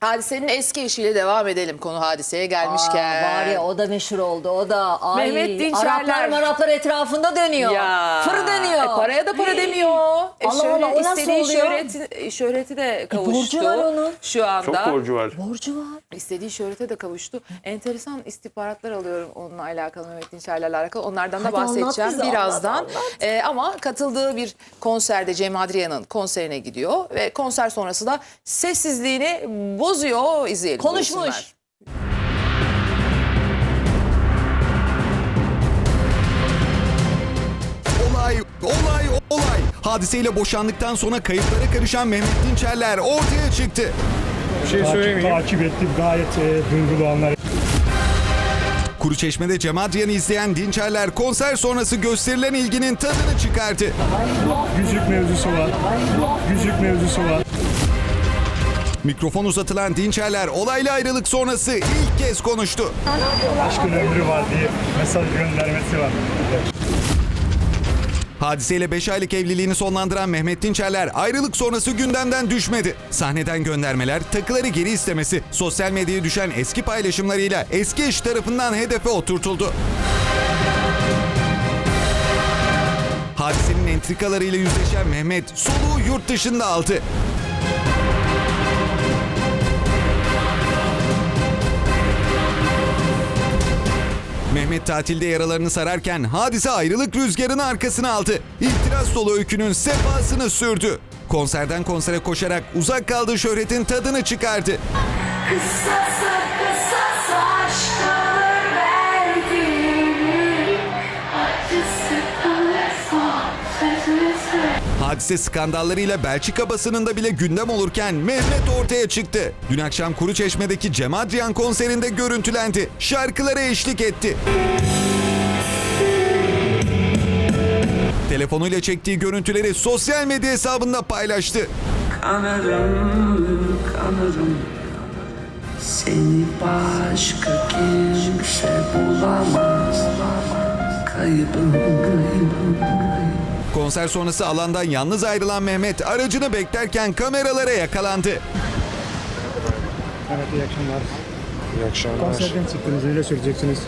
Hadisenin eski eşiyle devam edelim konu hadiseye gelmişken. Aa, var ya o da meşhur oldu. O da ay, Mehmet Dinçerler. Araplar maraplar etrafında dönüyor. Ya. Fır dönüyor. E, paraya da para demiyor. E, Allah Allah, o nasıl istediği oluyor? şöhreti, şöhreti de kavuştu. borcu var onun. Şu anda. Çok borcu var. Borcu var. İstediği şöhrete de kavuştu. Enteresan istihbaratlar alıyorum onunla alakalı, Mehmet Dinçerler'le alakalı. Onlardan da Hadi bahsedeceğim bize, birazdan. anlat, anlat. Ee, ama katıldığı bir konserde Cem Adrian'ın konserine gidiyor. Ve konser sonrası da sessizliğini bozuyor. İzleyelim. Konuşmuş. buyursunlar. Olay, olay, olay. Hadiseyle boşandıktan sonra kayıplara karışan Mehmet Dinçerler ortaya çıktı. Bir şey söylemeyeyim. takip ettim gayet e, duygulu anlar. Kuruçeşme'de Cem Adrian'ı izleyen Dinçerler konser sonrası gösterilen ilginin tadını çıkardı. Yüzük mevzusu var. Yüzük mevzusu var. Mikrofon uzatılan Dinçerler olayla ayrılık sonrası ilk kez konuştu. Aşkın ömrü var diye mesaj göndermesi var. Hadiseyle 5 aylık evliliğini sonlandıran Mehmet Dinçerler ayrılık sonrası gündemden düşmedi. Sahneden göndermeler, takıları geri istemesi, sosyal medyaya düşen eski paylaşımlarıyla eski eş tarafından hedefe oturtuldu. Hadisenin entrikalarıyla yüzleşen Mehmet soluğu yurt dışında aldı. Mehmet tatilde yaralarını sararken hadise ayrılık rüzgarını arkasına aldı. İhtiras dolu öykünün sefasını sürdü. Konserden konsere koşarak uzak kaldığı şöhretin tadını çıkardı. Kısasa Hadise skandallarıyla Belçika basınında bile gündem olurken Mehmet ortaya çıktı. Dün akşam Kuruçeşme'deki Cem Adrian konserinde görüntülendi. Şarkılara eşlik etti. Telefonuyla çektiği görüntüleri sosyal medya hesabında paylaştı. Kanarım, kanarım Seni başka kimse bulamaz Kaybım, kaybım, kaybım Konser sonrası alandan yalnız ayrılan Mehmet aracını beklerken kameralara yakalandı. Evet iyi akşamlar. İyi akşamlar. Konserden çıktınız neler söyleyeceksiniz?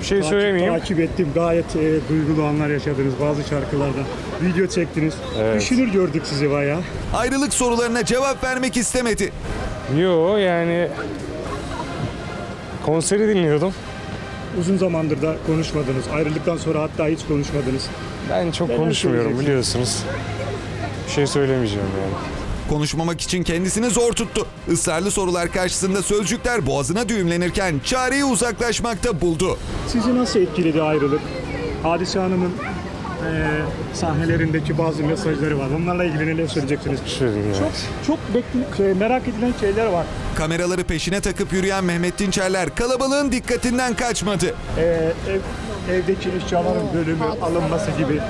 Bir şey söylemeyeyim. Takip ettim gayet e, duygulu anlar yaşadınız bazı şarkılarda. Video çektiniz. Evet. Düşünür gördük sizi bayağı. Ayrılık sorularına cevap vermek istemedi. Yo yani konseri dinliyordum. Uzun zamandır da konuşmadınız. Ayrıldıktan sonra hatta hiç konuşmadınız. Ben çok Neler konuşmuyorum söyleyeceksin? biliyorsunuz. Bir şey söylemeyeceğim yani. Konuşmamak için kendisini zor tuttu. Israrlı sorular karşısında sözcükler boğazına düğümlenirken çareyi uzaklaşmakta buldu. Sizi nasıl etkiledi ayrılık? Hadise Hanım'ın e, sahnelerindeki bazı mesajları var. Onlarla ilgili neler söyleyeceksiniz? Çok çok beklenip şey, merak edilen şeyler var. Kameraları peşine takıp yürüyen Mehmet Dinçerler kalabalığın dikkatinden kaçmadı. Ee, ev, evdeki eşyaların bölümü alınması gibi.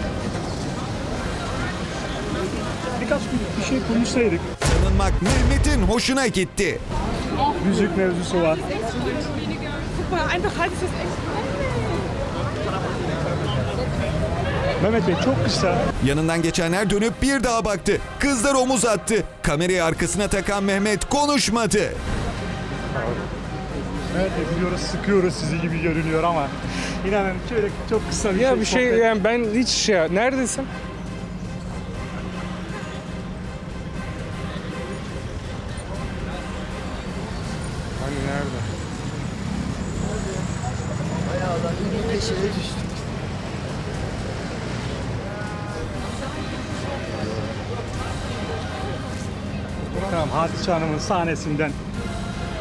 Birkaç bir, bir şey konuşsaydık. Tanınmak Mehmet'in hoşuna gitti. Müzik mevzusu var. einfach halt es echt. Mehmet Bey çok kısa. Yanından geçenler dönüp bir daha baktı. Kızlar omuz attı. Kamerayı arkasına takan Mehmet konuşmadı. Mehmet Bey biliyoruz sıkıyoruz sizi gibi görünüyor ama inanın şöyle çok kısa bir Ya şey. bir şey sohbet- yani ben hiç şey neredesin? Tamam Hadise Hanım'ın sahnesinden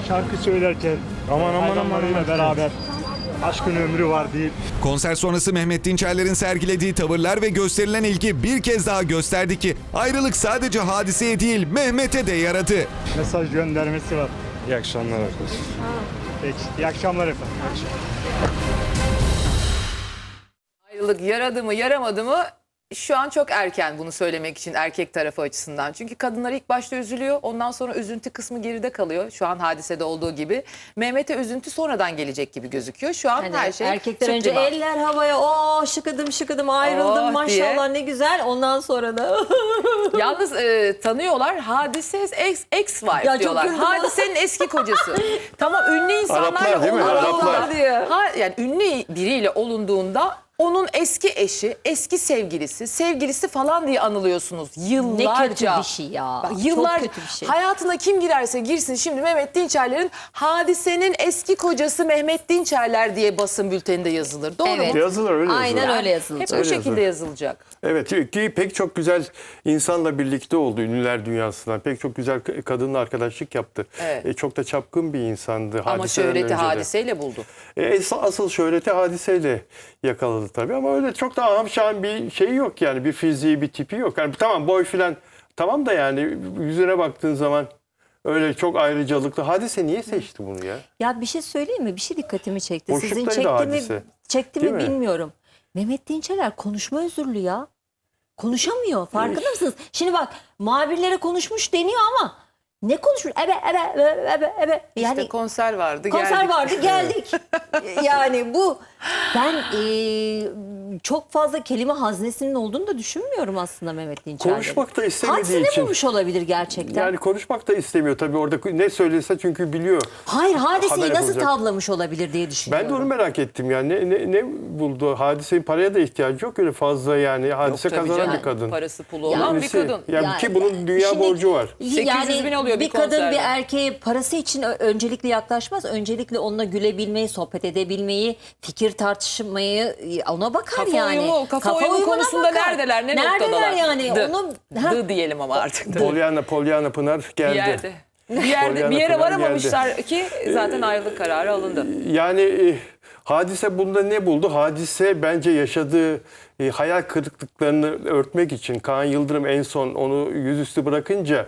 şarkı söylerken Aman aman aman. beraber aşkın ömrü var deyip Konser sonrası Mehmet Dinçerler'in sergilediği tavırlar ve gösterilen ilgi bir kez daha gösterdi ki ayrılık sadece hadiseye değil Mehmet'e de yaradı. mesaj göndermesi var. İyi akşamlar arkadaşlar. Peki iyi akşamlar efendim. Ayrılık yaradı mı yaramadı mı şu an çok erken bunu söylemek için erkek tarafı açısından. Çünkü kadınlar ilk başta üzülüyor. Ondan sonra üzüntü kısmı geride kalıyor. Şu an hadisede olduğu gibi. Mehmet'e üzüntü sonradan gelecek gibi gözüküyor. Şu an Hani her şey erkekler önce sübliman. eller havaya o şıkıdım şıkıdım ayrıldım Oh maşallah diye. ne güzel ondan sonra da Yalnız e, tanıyorlar. Hadise ex, ex wife Ya çok diyorlar. güldüm. Hadisenin eski kocası. tamam ünlü insanlarla Araplar değil mi? olunduğunda- Araplar. diye. Ha, yani ünlü biriyle olunduğunda onun eski eşi, eski sevgilisi, sevgilisi falan diye anılıyorsunuz yıllarca. ne kötü bir şey ya. Bak, Çok yıllar kötü bir şey. hayatına kim girerse girsin şimdi Mehmet Dinçerler'in hadisenin eski kocası Mehmet Dinçerler diye basın bülteninde yazılır. Doğru Evet. mu? Yazılır öyle yazılır. Aynen öyle yazılacak. Hep o Öyle şekilde yazılır. yazılacak. Evet ki pek çok güzel insanla birlikte oldu ünlüler dünyasından. Pek çok güzel kadınla arkadaşlık yaptı. Evet. E, çok da çapkın bir insandı. Ama şöhreti hadiseyle buldu. E, asıl şöhreti hadiseyle yakaladı tabii ama öyle çok da aham şahım bir şeyi yok yani bir fiziği bir tipi yok. Yani tamam boy filan tamam da yani yüzüne baktığın zaman öyle çok ayrıcalıklı. Hadise niye seçti bunu ya? Ya bir şey söyleyeyim mi? Bir şey dikkatimi çekti. Sizin Boşluktaydı çekti mi, hadise. çekti Değil mi mi? bilmiyorum. Mehmet Dinçeler konuşma özürlü ya. Konuşamıyor. Farkında mısınız? Şimdi bak muhabirlere konuşmuş deniyor ama ne konuşmuş? Ebe ebe ebe ebe ebe. Yani İşte konser vardı. konser geldik. vardı geldik. yani bu ben eee, çok fazla kelime haznesinin olduğunu da düşünmüyorum aslında Mehmet Dinçer'de. Konuşmak da istemediği Hadise ne için. bulmuş olabilir gerçekten? Yani konuşmak da istemiyor tabii orada ne söylese çünkü biliyor. Hayır hadiseyi haber nasıl yapılacak. tavlamış olabilir diye düşünüyorum. Ben de onu merak ettim yani ne, ne, ne buldu? Hadisenin paraya da ihtiyacı yok öyle fazla yani. Hadise Tabii kazanan canım, bir kadın. Parası pulu olan bir Birisi. kadın. Yani Ya- ki bunun dünya Şimdi- borcu var. 800 bin alıyor bir bir kadın konserde. bir erkeğe parası için ö- öncelikle yaklaşmaz. Öncelikle onunla gülebilmeyi, sohbet edebilmeyi, fikir tartışmayı e, ona bakar Kafa yani. uyumu, kafa, uyumu uyumuna konusunda bakar. neredeler, ne Neredeler noktadalar? yani? Dı. Onu ha, Dı diyelim ama artık. Polyana, Polyana Pınar Bir geldi. yerde. Bir yerde bir yere Pınar varamamışlar ki zaten ayrılık kararı alındı. Yani e, hadise bunda ne buldu? Hadise bence yaşadığı e, hayal kırıklıklarını örtmek için Kaan Yıldırım en son onu yüzüstü bırakınca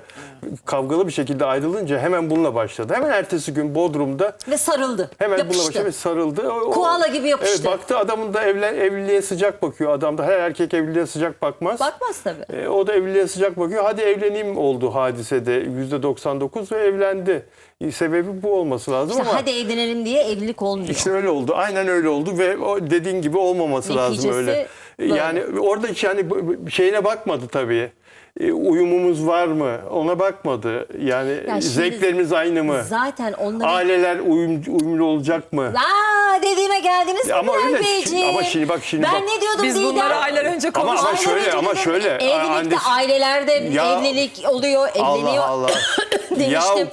kavgalı bir şekilde ayrılınca hemen bununla başladı. Hemen ertesi gün Bodrum'da ve sarıldı. Hemen bununla yapıştı. başladı ve sarıldı. O- o- Koala gibi yapıştı. Evet baktı adamın da evlen, evliliğe sıcak bakıyor. Adam da her erkek evliliğe sıcak bakmaz. Bakmaz tabii. E, o da evliliğe sıcak bakıyor. Hadi evleneyim oldu hadisede %99 ve evlendi. E, Sebebi bu olması lazım İşte ama hadi evlenelim diye evlilik olmuyor. işte öyle oldu. Aynen öyle oldu ve o dediğin gibi olmaması lazım Neticesi öyle. Böyle. Yani orada hiç yani bu- bu- şeyine bakmadı tabii. E, uyumumuz var mı? Ona bakmadı. Yani Ya şimdi zevklerimiz aynı mı? Zaten onların... Aileler uyum, uyumlu olacak mı? Aa dediğime geldiniz mi Ama öyle. Beyciğim? Ama şimdi bak, şimdi ben bak. ne diyordum Biz Didem? bunları aylar önce Ama- ama konuştuk. şöyle, ama öyle şöyle. Evlilikte annesi- ailelerde Ya- evlilik oluyor, evleniyor. Allah Allah. ya demiştim.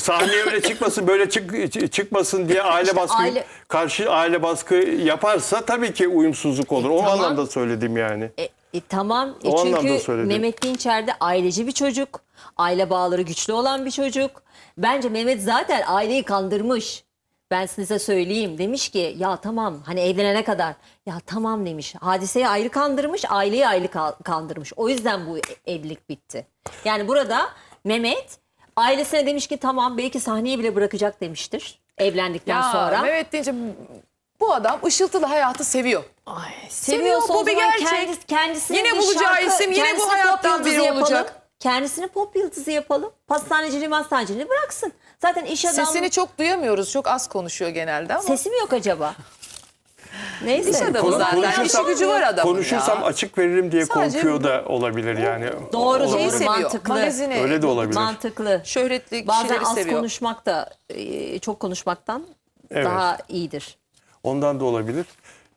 sahneye öyle çıkmasın böyle çık, çıkmasın diye aile baskı aile- karşı aile baskı yaparsa tabii ki uyumsuzluk olur. o tamam. anlamda söyledim yani. E, e, tamam. E, O anlamda çünkü söyledim. Mehmet Dinçer de aileci bir çocuk. Aile bağları güçlü olan bir çocuk. Bence Mehmet zaten aileyi kandırmış. Ben size söyleyeyim. Demiş ki ya tamam hani evlenene kadar. Ya tamam demiş. Hadiseyi ayrı kandırmış, aileyi ayrı ka- kandırmış. O yüzden bu e- evlilik bitti. Yani burada Mehmet ailesine demiş ki tamam belki sahneye bile bırakacak demiştir. Evlendikten Ya sonra. Mehmet deyince bu adam ışıltılı hayatı seviyor. Seviyorsa bu o bir gerçek. kendisi- kendisine Yine bir bulacağı şarkı- isim yine bu hayattan biri yapalım. Kendisini pop yıldızı yapalım. Pastaneciliği mastaneciliği bıraksın. Zaten iş adamı... Sesini çok duyamıyoruz. Çok az konuşuyor genelde ama. Sesi mi yok acaba? Neyse. İş adamı Konu- zaten. konuşursam- gücü var adamın Konuşursam ya. açık veririm diye Sadece korkuyor da olabilir yani. Doğru Şeyi seviyor. mantıklı. Magazini. Öyle de olabilir. Mantıklı. Şöhretli Bazen kişileri az seviyor. konuşmak da e, çok konuşmaktan Evet. daha iyidir. Ondan da olabilir.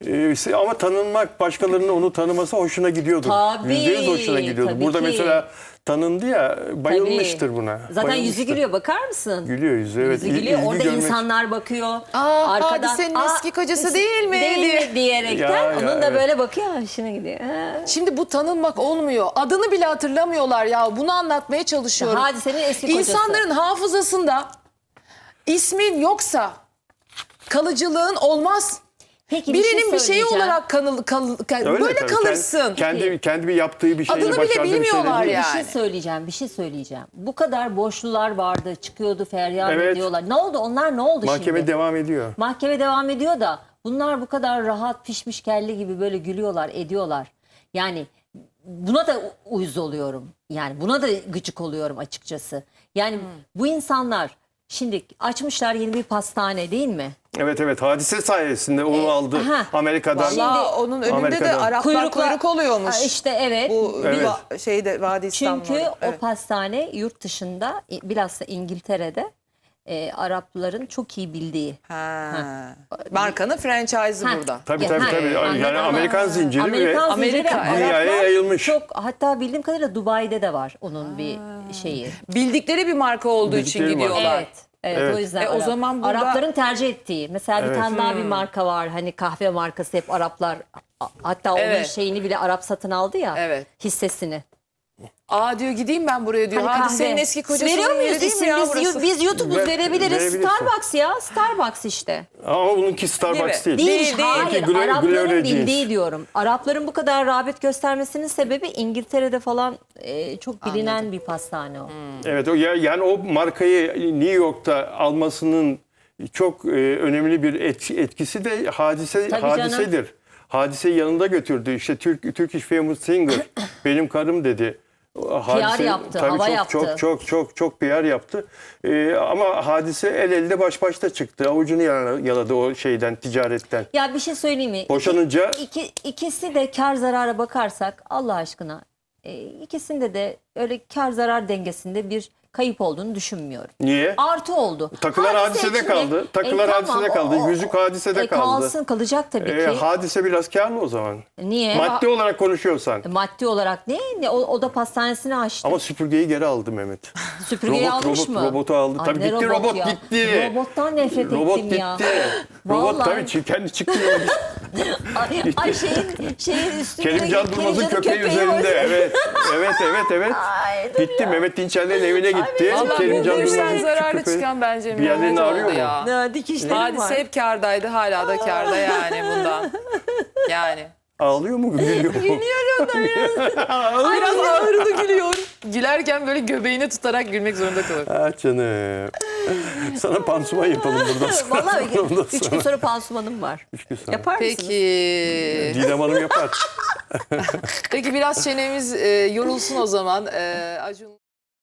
Ee, ama tanınmak, başkalarının onu tanıması hoşuna gidiyordur. Tabii, Yüzde yüz hoşuna gidiyordur. tabii Burada ki. mesela tanındı ya, bayılmıştır Tabii. buna. Zaten yüzü Bayılmıştır. gülüyor bakar mısın? Gülüyor yüzü, evet. Yüzü gülüyor. ilgi Orada görmek- insanlar bakıyor. Aa, Hadise'nin eski kocası değil mi?" Değil mi diyerekten Ya, ya, onun da evet. böyle bakıyor. Hoşuna gidiyor. Ha. Şimdi bu tanınmak olmuyor. Adını bile hatırlamıyorlar ya. Bunu anlatmaya çalışıyorum. Hadisenin eski kocası. İnsanların hafızasında ismin yoksa kalıcılığın olmaz. Peki Birinin bir, şey şeyi söyleyeceğim. olarak kanıl, kal- kal- Öyle böyle tabii. kalırsın. Kendi, kendi, kendi bir yaptığı bir şeyle Adını bile başardığı bir şey bilmiyorlar değil. ya. Bir şey Yani. söyleyeceğim, bir şey söyleyeceğim. Bu kadar boşlular vardı, çıkıyordu, feryat Evet. ediyorlar. Ne oldu? Onlar ne oldu Mahkeme şimdi? devam ediyor. Mahkeme devam ediyor da bunlar bu kadar rahat pişmiş kelle gibi böyle gülüyorlar, ediyorlar. Yani buna da u- uyuz oluyorum. Yani buna da gıcık oluyorum açıkçası. Yani bu insanlar şimdi açmışlar yeni bir pastane değil mi? Evet evet hadise sayesinde onu aldı ha. Amerika'dan. Valla onun önünde de Amerika'dan. Araplar kuyruk oluyormuş. Ha, İşte evet. Bu Evet. va- şeyde Vadi İstanbul'da. Çünkü o Evet. pastane yurt dışında bilhassa İngiltere'de e, Arapların çok iyi bildiği. Ha. Markanın franchise'ı Ha. burada. Tabii tabii ha, tabii. Yani mı? Amerikan zinciri Amerikan ve zinciri Amerika, Araplar dünyaya yayılmış. Çok hatta bildiğim kadarıyla Dubai'de de var onun bir şeyi. Bildikleri bir marka olduğu için Bildikleri gidiyorlar. Evet. Evet, Evet. o yüzden E, o Arap- zaman burada- Arapların tercih ettiği. Mesela bir Evet. tane daha bir marka var. Hani kahve markası hep Araplar hatta onun Evet. şeyini bile Arap satın aldı ya. Evet. Hissesini. Aa diyor gideyim ben buraya diyor. Hani Hadisenin kahve. eski kocasının Veriyor yeri muyuz değil mi isim? ya Biz, burası? biz YouTube'uz Ver- verebiliriz. verebilirsin. Starbucks ya. Starbucks işte. Ama bununki Starbucks değil. Değil, Değil, değil. hayır. Çünkü Glo- Arapların Gloria bildiği Jeans. diyorum. Arapların bu kadar rağbet göstermesinin sebebi İngiltere'de falan e, çok bilinen bir pastane o. Evet o ya- yani o markayı New York'ta almasının çok e, önemli bir et- etkisi de hadise Tabii canım. hadisedir. Hadiseyi yanında götürdü. İşte Türk Turkish Famous Singer benim karım dedi. Hadise, yaptı, tabii hava çok, yaptı. Çok çok çok çok PR yaptı. E, ama hadise el elde baş başta çıktı. Avucunu yala- yaladı o şeyden ticaretten. Ya bir şey söyleyeyim mi? Boşanınca İki, ikisi de kar zarara bakarsak Allah aşkına e, ikisinde de öyle kar zarar dengesinde bir kayıp olduğunu düşünmüyorum. niye? Artı oldu. Takılar Hadise hadisede içinde- kaldı. Takılar hadisede kaldı. Yüzük hadisede e, kaldı. Kalsın kalacak tabii E, ki. hadise biraz karlı o zaman. Niye? Maddi olarak konuşuyorsan. Maddi olarak ne? ne? O, o da pastanesini açtı. Ama süpürgeyi geri aldı Mehmet. Süpürgeyi robot, almış robot, mı? Robotu aldı. Ay tabii gitti robot robot gitti. Robottan nefret Robot ettim gitti. ya. Robot tabii kendi çıktı. Ay, ay şeyin, şeyin üstünde. Kerimcan Durmaz'ın köpeği üzerinde. Evet. Evet evet evet. Ay, gitti ya. Mehmet Dinçerler'in evine gitti. Valla Kerimcan Durmaz'ın zararlı köpeği. çıkan bence Bir yerlerini arıyor oldu mu? ya. Ne, dikişlerim var. Hadise hep kardaydı hala da karda yani bundan. Yani. Ağlıyor mu gülüyor mu? Biraz ağırlı gülüyor. Gülerken böyle göbeğini tutarak gülmek zorunda kalır. Ah canım. Sana pansuman yapalım buradan sonra. Vallahi Ondan üç gün sonra. sonra pansumanım var. Üç gün sonra. Yapar mısınız? Peki. Didem Hanım yapar. Peki biraz çenemiz e, yorulsun o zaman. E, Acun